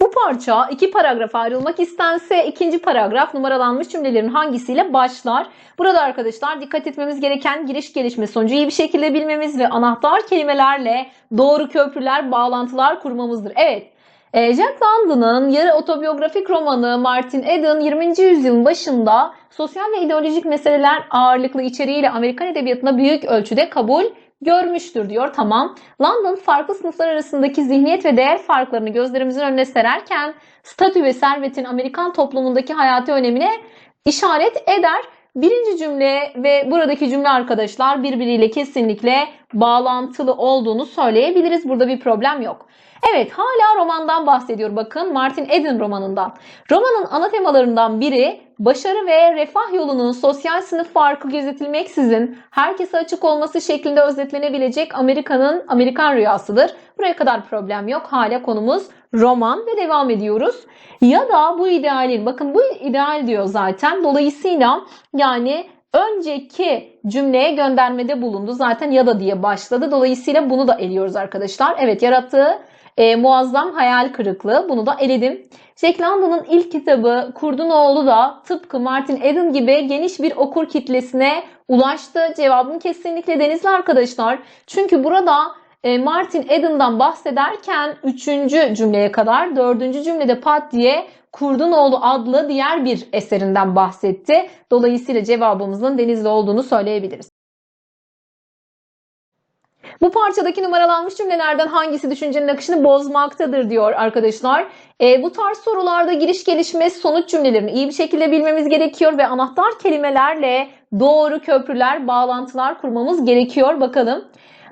Bu parça iki paragrafa ayrılmak istense ikinci paragraf numaralanmış cümlelerin hangisiyle başlar? Burada arkadaşlar dikkat etmemiz gereken giriş gelişme sonucu iyi bir şekilde bilmemiz ve anahtar kelimelerle doğru köprüler, bağlantılar kurmamızdır. Evet. e, Jack London'ın yarı otobiyografik romanı Martin Eden 20. yüzyılın başında sosyal ve ideolojik meseleler ağırlıklı içeriğiyle Amerikan edebiyatına büyük ölçüde kabul görmüştür diyor. Tamam. London farklı sınıflar arasındaki zihniyet ve değer farklarını gözlerimizin önüne sererken statü ve servetin Amerikan toplumundaki hayati önemine işaret eder. Birinci cümle ve buradaki cümle arkadaşlar birbiriyle kesinlikle bağlantılı olduğunu söyleyebiliriz. Burada bir problem yok. Evet hala romandan bahsediyor bakın Martin Eden romanından. Romanın ana temalarından biri başarı ve refah yolunun sosyal sınıf farkı gözetilmeksizin herkese açık olması şeklinde özetlenebilecek Amerika'nın Amerikan rüyasıdır. Buraya kadar problem yok. Hala konumuz roman ve devam ediyoruz. Ya da bu idealin bakın bu ideal diyor zaten. Dolayısıyla yani önceki cümleye göndermede bulundu. Zaten ya da diye başladı. Dolayısıyla bunu da eliyoruz arkadaşlar. Evet yarattığı e, muazzam hayal kırıklığı. Bunu da eledim. Jack London'ın ilk kitabı Kurdunoğlu da tıpkı Martin Eden gibi geniş bir okur kitlesine ulaştı. Cevabım kesinlikle Denizli arkadaşlar. Çünkü burada Martin Eden'dan bahsederken 3. cümleye kadar 4. cümlede pat diye Kurdunoğlu adlı diğer bir eserinden bahsetti. Dolayısıyla cevabımızın Denizli olduğunu söyleyebiliriz. Bu parçadaki numaralanmış cümlelerden hangisi düşüncenin akışını bozmaktadır diyor arkadaşlar. E, bu tarz sorularda giriş gelişme sonuç cümlelerini iyi bir şekilde bilmemiz gerekiyor ve anahtar kelimelerle doğru köprüler, bağlantılar kurmamız gerekiyor. Bakalım.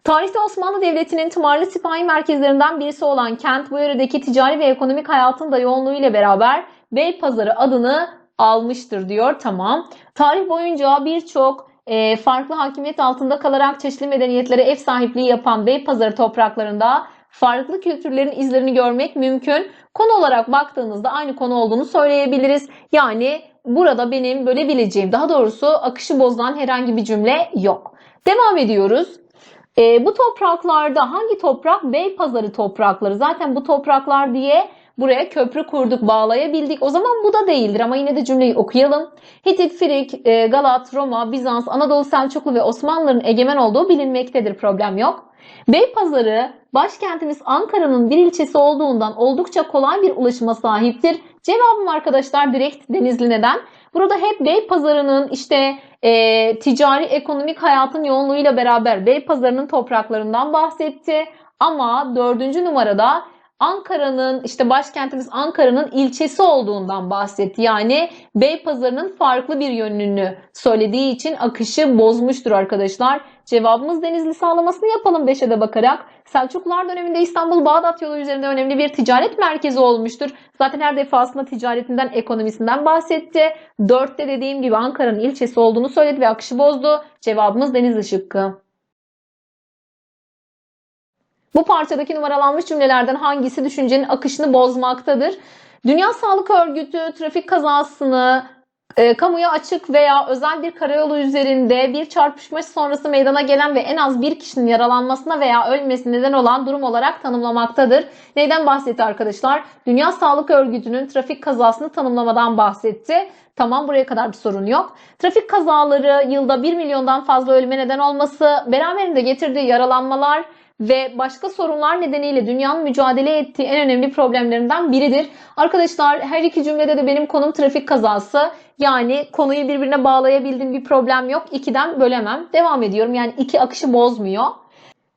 Tarihte Osmanlı Devleti'nin tımarlı sipahi merkezlerinden birisi olan kent bu yöredeki ticari ve ekonomik hayatın da yoğunluğu ile beraber Beypazarı adını almıştır diyor. Tamam. Tarih boyunca birçok e, farklı hakimiyet altında kalarak çeşitli medeniyetlere ev sahipliği yapan Beypazarı topraklarında farklı kültürlerin izlerini görmek mümkün. Konu olarak baktığınızda aynı konu olduğunu söyleyebiliriz. Yani burada benim bölebileceğim, daha doğrusu akışı bozan herhangi bir cümle yok. Devam ediyoruz. E, bu topraklarda hangi toprak? Beypazarı toprakları. Zaten bu topraklar diye buraya köprü kurduk, bağlayabildik. O zaman bu da değildir ama yine de cümleyi okuyalım. Hitit, Frig, e, Galat, Roma, Bizans, Anadolu Selçuklu ve Osmanlıların egemen olduğu bilinmektedir. Problem yok. Beypazarı başkentimiz Ankara'nın bir ilçesi olduğundan oldukça kolay bir ulaşıma sahiptir. Cevabım arkadaşlar direkt Denizli neden? Burada hep Beypazarı'nın işte e, ticari ekonomik hayatın yoğunluğuyla beraber Beypazarı'nın topraklarından bahsetti. Ama dördüncü numarada Ankara'nın işte başkentimiz Ankara'nın ilçesi olduğundan bahsetti. Yani Beypazarı'nın farklı bir yönünü söylediği için akışı bozmuştur arkadaşlar. Cevabımız Denizli sağlamasını yapalım 5'e de bakarak. Selçuklular döneminde İstanbul-Bağdat yolu üzerinde önemli bir ticaret merkezi olmuştur. Zaten her defasında ticaretinden, ekonomisinden bahsetti. 4'te dediğim gibi Ankara'nın ilçesi olduğunu söyledi ve akışı bozdu. Cevabımız Denizli şıkkı. Bu parçadaki numaralanmış cümlelerden hangisi düşüncenin akışını bozmaktadır? Dünya Sağlık Örgütü trafik kazasını e, kamuya açık veya özel bir karayolu üzerinde bir çarpışma sonrası meydana gelen ve en az bir kişinin yaralanmasına veya ölmesine neden olan durum olarak tanımlamaktadır. Neyden bahsetti arkadaşlar? Dünya Sağlık Örgütü'nün trafik kazasını tanımlamadan bahsetti. Tamam buraya kadar bir sorun yok. Trafik kazaları yılda 1 milyondan fazla ölüme neden olması, beraberinde getirdiği yaralanmalar ve başka sorunlar nedeniyle dünyanın mücadele ettiği en önemli problemlerinden biridir. Arkadaşlar her iki cümlede de benim konum trafik kazası. Yani konuyu birbirine bağlayabildiğim bir problem yok. İkiden bölemem. Devam ediyorum. Yani iki akışı bozmuyor.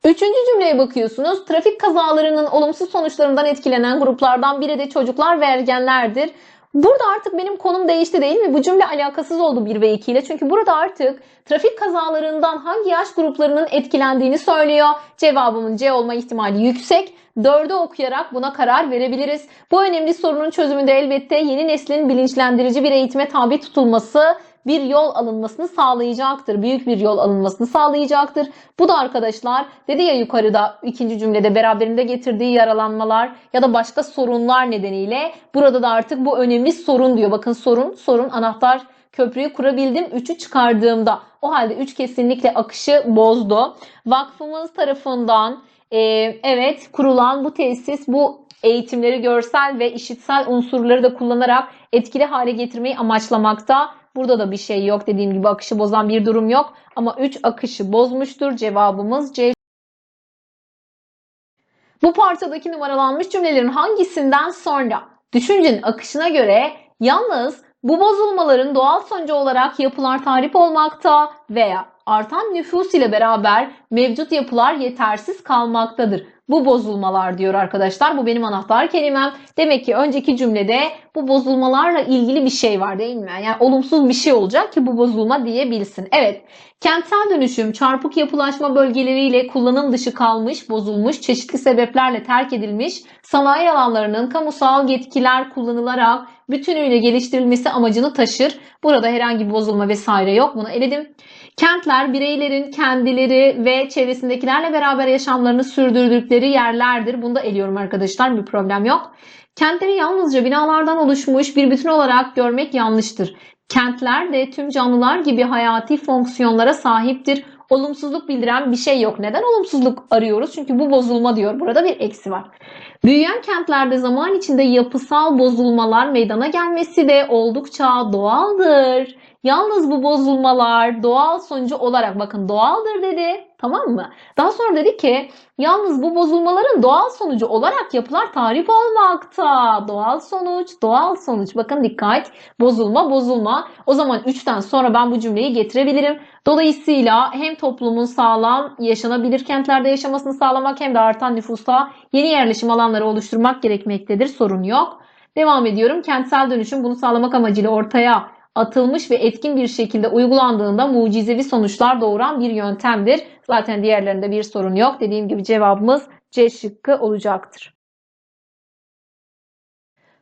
Üçüncü cümleye bakıyorsunuz. Trafik kazalarının olumsuz sonuçlarından etkilenen gruplardan biri de çocuklar ve ergenlerdir. Burada artık benim konum değişti değil mi? Bu cümle alakasız oldu 1 ve 2 ile. Çünkü burada artık trafik kazalarından hangi yaş gruplarının etkilendiğini söylüyor. Cevabımın C olma ihtimali yüksek. 4'ü okuyarak buna karar verebiliriz. Bu önemli sorunun çözümünde elbette yeni neslin bilinçlendirici bir eğitime tabi tutulması bir yol alınmasını sağlayacaktır. Büyük bir yol alınmasını sağlayacaktır. Bu da arkadaşlar dedi ya yukarıda ikinci cümlede beraberinde getirdiği yaralanmalar ya da başka sorunlar nedeniyle burada da artık bu önemli sorun diyor. Bakın sorun, sorun anahtar köprüyü kurabildim 3'ü çıkardığımda. O halde 3 kesinlikle akışı bozdu. Vakfımız tarafından e, evet kurulan bu tesis bu eğitimleri görsel ve işitsel unsurları da kullanarak etkili hale getirmeyi amaçlamakta. Burada da bir şey yok. Dediğim gibi akışı bozan bir durum yok. Ama 3 akışı bozmuştur. Cevabımız C. Bu parçadaki numaralanmış cümlelerin hangisinden sonra düşüncenin akışına göre yalnız bu bozulmaların doğal sonucu olarak yapılar tarif olmakta veya artan nüfus ile beraber mevcut yapılar yetersiz kalmaktadır. Bu bozulmalar diyor arkadaşlar. Bu benim anahtar kelimem. Demek ki önceki cümlede bu bozulmalarla ilgili bir şey var değil mi? Yani olumsuz bir şey olacak ki bu bozulma diyebilsin. Evet. Kentsel dönüşüm çarpık yapılaşma bölgeleriyle kullanım dışı kalmış, bozulmuş, çeşitli sebeplerle terk edilmiş sanayi alanlarının kamusal yetkiler kullanılarak bütünüyle geliştirilmesi amacını taşır. Burada herhangi bir bozulma vesaire yok. Bunu eledim. Kentler bireylerin kendileri ve çevresindekilerle beraber yaşamlarını sürdürdükleri yerlerdir. Bunu da eliyorum arkadaşlar. Bir problem yok. Kentleri yalnızca binalardan oluşmuş bir bütün olarak görmek yanlıştır. Kentler de tüm canlılar gibi hayati fonksiyonlara sahiptir. Olumsuzluk bildiren bir şey yok. Neden olumsuzluk arıyoruz? Çünkü bu bozulma diyor. Burada bir eksi var. Büyüyen kentlerde zaman içinde yapısal bozulmalar meydana gelmesi de oldukça doğaldır. Yalnız bu bozulmalar doğal sonucu olarak bakın doğaldır dedi. Tamam mı? Daha sonra dedi ki yalnız bu bozulmaların doğal sonucu olarak yapılar tarif olmakta. Doğal sonuç, doğal sonuç. Bakın dikkat. Bozulma, bozulma. O zaman 3'ten sonra ben bu cümleyi getirebilirim. Dolayısıyla hem toplumun sağlam, yaşanabilir kentlerde yaşamasını sağlamak hem de artan nüfusta yeni yerleşim alanları oluşturmak gerekmektedir. Sorun yok. Devam ediyorum. Kentsel dönüşüm bunu sağlamak amacıyla ortaya atılmış ve etkin bir şekilde uygulandığında mucizevi sonuçlar doğuran bir yöntemdir. Zaten diğerlerinde bir sorun yok. Dediğim gibi cevabımız C şıkkı olacaktır.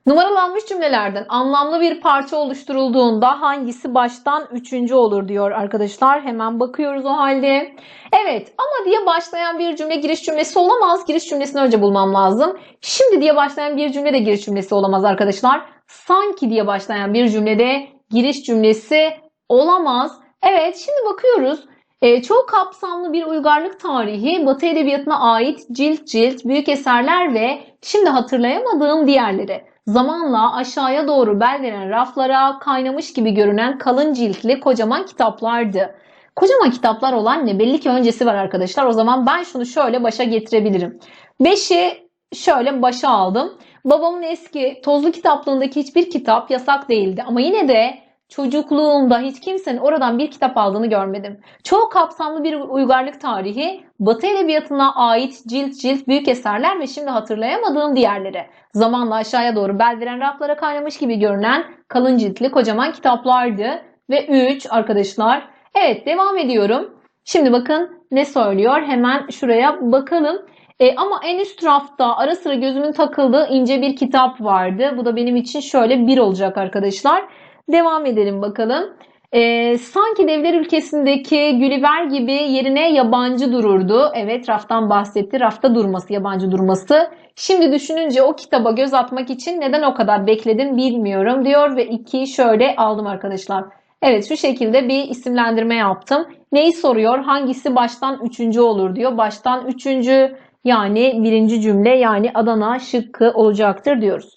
Numaralanmış cümlelerden anlamlı bir parça oluşturulduğunda hangisi baştan üçüncü olur diyor arkadaşlar. Hemen bakıyoruz o halde. Evet ama diye başlayan bir cümle giriş cümlesi olamaz. Giriş cümlesini önce bulmam lazım. Şimdi diye başlayan bir cümle de giriş cümlesi olamaz arkadaşlar. Sanki diye başlayan bir cümlede giriş cümlesi olamaz. Evet şimdi bakıyoruz. E, çok kapsamlı bir uygarlık tarihi, Batı Edebiyatı'na ait cilt cilt büyük eserler ve şimdi hatırlayamadığım diğerleri. Zamanla aşağıya doğru bel veren raflara kaynamış gibi görünen kalın ciltli kocaman kitaplardı. Kocaman kitaplar olan ne? Belli ki öncesi var arkadaşlar. O zaman ben şunu şöyle başa getirebilirim. 5'i şöyle başa aldım. Babamın eski tozlu kitaplığındaki hiçbir kitap yasak değildi. Ama yine de çocukluğumda hiç kimsenin oradan bir kitap aldığını görmedim. Çok kapsamlı bir uygarlık tarihi, Batı edebiyatına ait cilt cilt büyük eserler ve şimdi hatırlayamadığım diğerleri. Zamanla aşağıya doğru bel veren raflara kaynamış gibi görünen kalın ciltli kocaman kitaplardı. Ve 3 arkadaşlar. Evet devam ediyorum. Şimdi bakın ne söylüyor? Hemen şuraya bakalım. E, ama en üst rafta ara sıra gözümün takıldığı ince bir kitap vardı. Bu da benim için şöyle bir olacak arkadaşlar. Devam edelim bakalım. E, sanki devler ülkesindeki Gulliver gibi yerine yabancı dururdu. Evet raftan bahsetti. Rafta durması, yabancı durması. Şimdi düşününce o kitaba göz atmak için neden o kadar bekledim bilmiyorum diyor ve iki şöyle aldım arkadaşlar. Evet şu şekilde bir isimlendirme yaptım. Neyi soruyor? Hangisi baştan üçüncü olur diyor. Baştan üçüncü yani birinci cümle yani Adana şıkkı olacaktır diyoruz.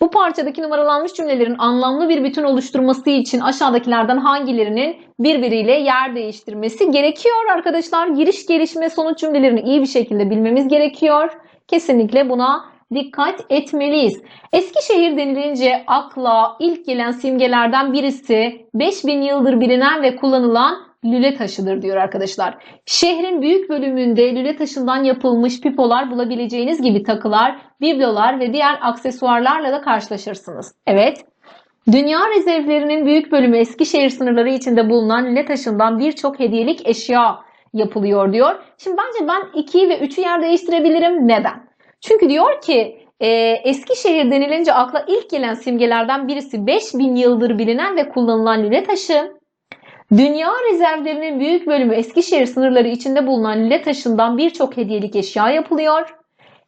Bu parçadaki numaralanmış cümlelerin anlamlı bir bütün oluşturması için aşağıdakilerden hangilerinin birbiriyle yer değiştirmesi gerekiyor arkadaşlar. Giriş gelişme sonuç cümlelerini iyi bir şekilde bilmemiz gerekiyor. Kesinlikle buna dikkat etmeliyiz. Eskişehir denilince akla ilk gelen simgelerden birisi 5000 yıldır bilinen ve kullanılan lüle taşıdır diyor arkadaşlar. Şehrin büyük bölümünde lüle taşından yapılmış pipolar bulabileceğiniz gibi takılar, biblolar ve diğer aksesuarlarla da karşılaşırsınız. Evet, Dünya rezervlerinin büyük bölümü Eskişehir sınırları içinde bulunan lüle taşından birçok hediyelik eşya yapılıyor diyor. Şimdi bence ben 2'yi ve 3'ü yer değiştirebilirim. Neden? Çünkü diyor ki e, Eskişehir denilince akla ilk gelen simgelerden birisi 5000 yıldır bilinen ve kullanılan lüle taşı. Dünya rezervlerinin büyük bölümü Eskişehir sınırları içinde bulunan lüle taşından birçok hediyelik eşya yapılıyor.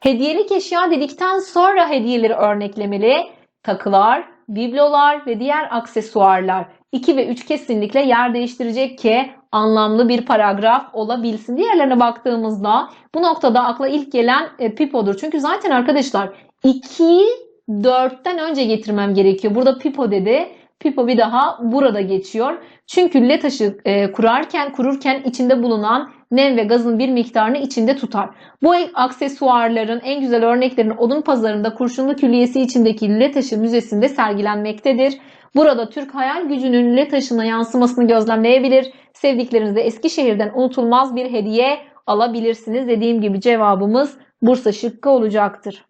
Hediyelik eşya dedikten sonra hediyeleri örneklemeli takılar, biblolar ve diğer aksesuarlar 2 ve 3 kesinlikle yer değiştirecek ki anlamlı bir paragraf olabilsin. Diğerlerine baktığımızda bu noktada akla ilk gelen e, Pipo'dur. Çünkü zaten arkadaşlar 2'yi 4'ten önce getirmem gerekiyor. Burada Pipo dedi. Pipo bir daha burada geçiyor. Çünkü L taşı e, kurarken kururken içinde bulunan nem ve gazın bir miktarını içinde tutar. Bu aksesuarların en güzel örneklerini odun pazarında kurşunlu külliyesi içindeki L taşı müzesinde sergilenmektedir. Burada Türk hayal gücünün L taşına yansımasını gözlemleyebilir. Sevdiklerinize Eskişehir'den unutulmaz bir hediye alabilirsiniz. Dediğim gibi cevabımız Bursa şıkkı olacaktır.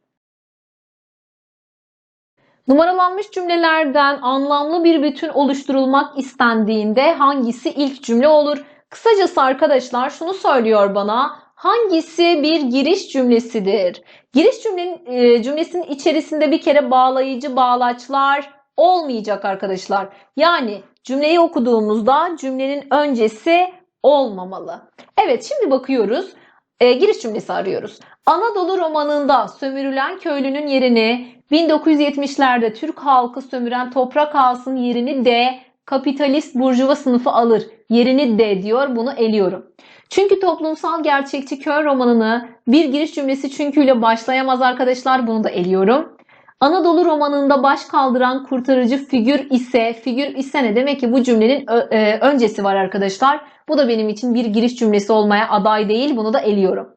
Numaralanmış cümlelerden anlamlı bir bütün oluşturulmak istendiğinde hangisi ilk cümle olur? Kısacası arkadaşlar şunu söylüyor bana. Hangisi bir giriş cümlesidir? Giriş cümlenin, e, cümlesinin içerisinde bir kere bağlayıcı bağlaçlar olmayacak arkadaşlar. Yani cümleyi okuduğumuzda cümlenin öncesi olmamalı. Evet şimdi bakıyoruz. E, giriş cümlesi arıyoruz. Anadolu romanında sömürülen köylünün yerini 1970'lerde Türk halkı sömüren toprak ağasının yerini de kapitalist burjuva sınıfı alır. Yerini de diyor bunu eliyorum. Çünkü toplumsal gerçekçi köy romanını bir giriş cümlesi çünküyle başlayamaz arkadaşlar bunu da eliyorum. Anadolu romanında baş kaldıran kurtarıcı figür ise, figür ise ne demek ki bu cümlenin e, öncesi var arkadaşlar. Bu da benim için bir giriş cümlesi olmaya aday değil. Bunu da eliyorum.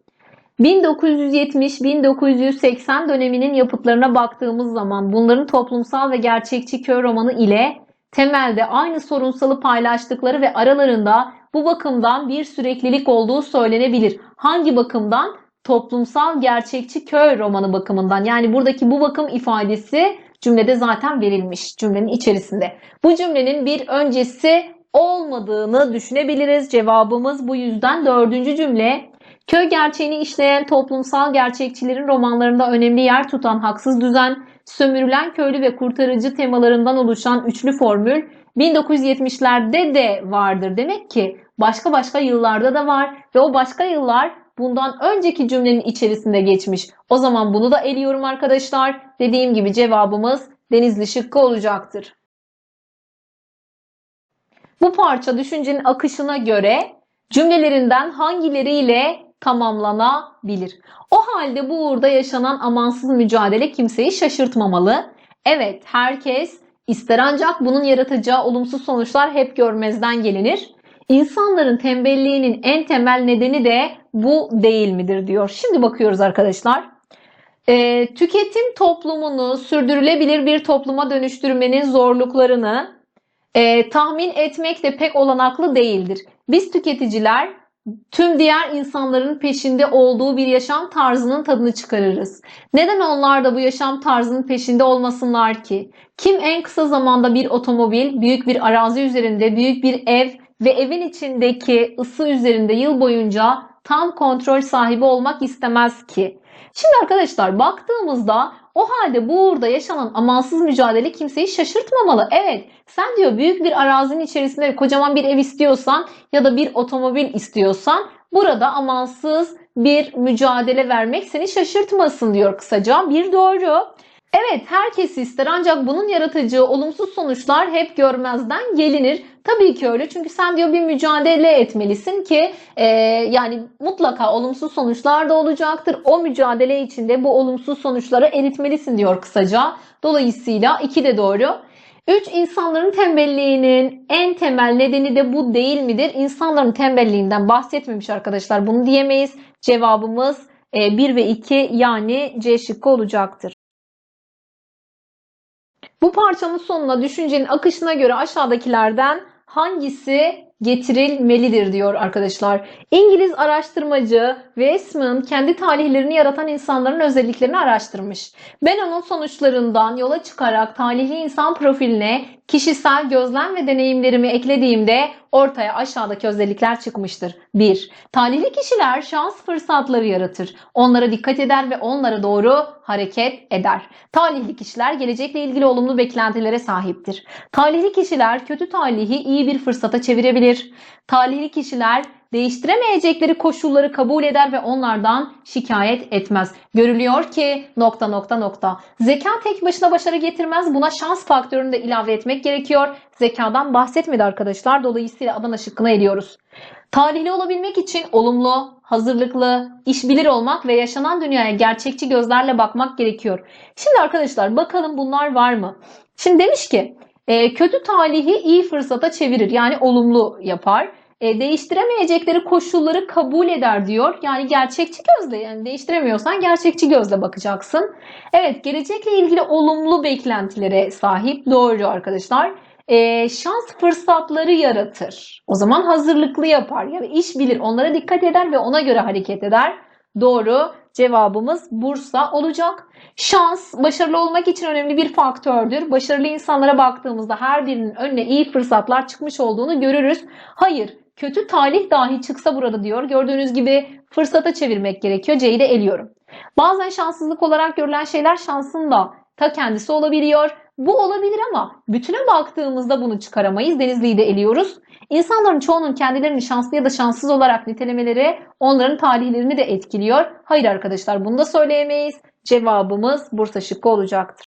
1970-1980 döneminin yapıtlarına baktığımız zaman bunların toplumsal ve gerçekçi köy romanı ile temelde aynı sorunsalı paylaştıkları ve aralarında bu bakımdan bir süreklilik olduğu söylenebilir. Hangi bakımdan? Toplumsal gerçekçi köy romanı bakımından. Yani buradaki bu bakım ifadesi cümlede zaten verilmiş cümlenin içerisinde. Bu cümlenin bir öncesi olmadığını düşünebiliriz. Cevabımız bu yüzden dördüncü cümle. Köy gerçeğini işleyen toplumsal gerçekçilerin romanlarında önemli yer tutan haksız düzen, sömürülen köylü ve kurtarıcı temalarından oluşan üçlü formül 1970'lerde de vardır. Demek ki başka başka yıllarda da var ve o başka yıllar bundan önceki cümlenin içerisinde geçmiş. O zaman bunu da eliyorum arkadaşlar. Dediğim gibi cevabımız Denizli şıkkı olacaktır. Bu parça düşüncenin akışına göre cümlelerinden hangileriyle tamamlanabilir? O halde bu uğurda yaşanan amansız mücadele kimseyi şaşırtmamalı. Evet, herkes ister ancak bunun yaratacağı olumsuz sonuçlar hep görmezden gelinir. İnsanların tembelliğinin en temel nedeni de bu değil midir diyor. Şimdi bakıyoruz arkadaşlar. E, tüketim toplumunu sürdürülebilir bir topluma dönüştürmenin zorluklarını e, tahmin etmek de pek olanaklı değildir. Biz tüketiciler tüm diğer insanların peşinde olduğu bir yaşam tarzının tadını çıkarırız. Neden onlar da bu yaşam tarzının peşinde olmasınlar ki? Kim en kısa zamanda bir otomobil, büyük bir arazi üzerinde, büyük bir ev ve evin içindeki ısı üzerinde yıl boyunca tam kontrol sahibi olmak istemez ki? Şimdi arkadaşlar baktığımızda o halde bu uğurda yaşanan amansız mücadele kimseyi şaşırtmamalı. Evet sen diyor büyük bir arazinin içerisinde kocaman bir ev istiyorsan ya da bir otomobil istiyorsan burada amansız bir mücadele vermek seni şaşırtmasın diyor kısaca. Bir doğru. Evet herkes ister ancak bunun yaratacağı olumsuz sonuçlar hep görmezden gelinir. Tabii ki öyle çünkü sen diyor bir mücadele etmelisin ki e, yani mutlaka olumsuz sonuçlar da olacaktır. O mücadele içinde bu olumsuz sonuçları eritmelisin diyor kısaca. Dolayısıyla iki de doğru. 3. insanların tembelliğinin en temel nedeni de bu değil midir? İnsanların tembelliğinden bahsetmemiş arkadaşlar. Bunu diyemeyiz. Cevabımız 1 e, ve 2 yani C şıkkı olacaktır. Bu parçanın sonuna düşüncenin akışına göre aşağıdakilerden hangisi getirilmelidir diyor arkadaşlar. İngiliz araştırmacı Weissman kendi talihlerini yaratan insanların özelliklerini araştırmış. Ben onun sonuçlarından yola çıkarak talihli insan profiline kişisel gözlem ve deneyimlerimi eklediğimde ortaya aşağıdaki özellikler çıkmıştır. 1. Talihli kişiler şans fırsatları yaratır. Onlara dikkat eder ve onlara doğru hareket eder. Talihli kişiler gelecekle ilgili olumlu beklentilere sahiptir. Talihli kişiler kötü talihi iyi bir fırsata çevirebilir. Talihli kişiler değiştiremeyecekleri koşulları kabul eder ve onlardan şikayet etmez. Görülüyor ki nokta nokta nokta. Zeka tek başına başarı getirmez. Buna şans faktörünü de ilave etmek gerekiyor. Zekadan bahsetmedi arkadaşlar. Dolayısıyla Adana şıkkına ediyoruz. Talihli olabilmek için olumlu, hazırlıklı, işbilir olmak ve yaşanan dünyaya gerçekçi gözlerle bakmak gerekiyor. Şimdi arkadaşlar bakalım bunlar var mı? Şimdi demiş ki e, kötü talihi iyi fırsata çevirir. Yani olumlu yapar. E, değiştiremeyecekleri koşulları kabul eder diyor. Yani gerçekçi gözle yani değiştiremiyorsan gerçekçi gözle bakacaksın. Evet gelecekle ilgili olumlu beklentilere sahip. Doğru arkadaşlar. E, şans fırsatları yaratır. O zaman hazırlıklı yapar. Yani iş bilir. Onlara dikkat eder ve ona göre hareket eder. Doğru. Cevabımız Bursa olacak. Şans başarılı olmak için önemli bir faktördür. Başarılı insanlara baktığımızda her birinin önüne iyi fırsatlar çıkmış olduğunu görürüz. Hayır, kötü talih dahi çıksa burada diyor. Gördüğünüz gibi fırsata çevirmek gerekiyor. C'yi de eliyorum. Bazen şanssızlık olarak görülen şeyler şansın da ta kendisi olabiliyor. Bu olabilir ama bütüne baktığımızda bunu çıkaramayız. Denizli'yi de eliyoruz. İnsanların çoğunun kendilerini şanslı ya da şanssız olarak nitelemeleri onların talihlerini de etkiliyor. Hayır arkadaşlar bunu da söyleyemeyiz. Cevabımız Bursa şıkkı olacaktır.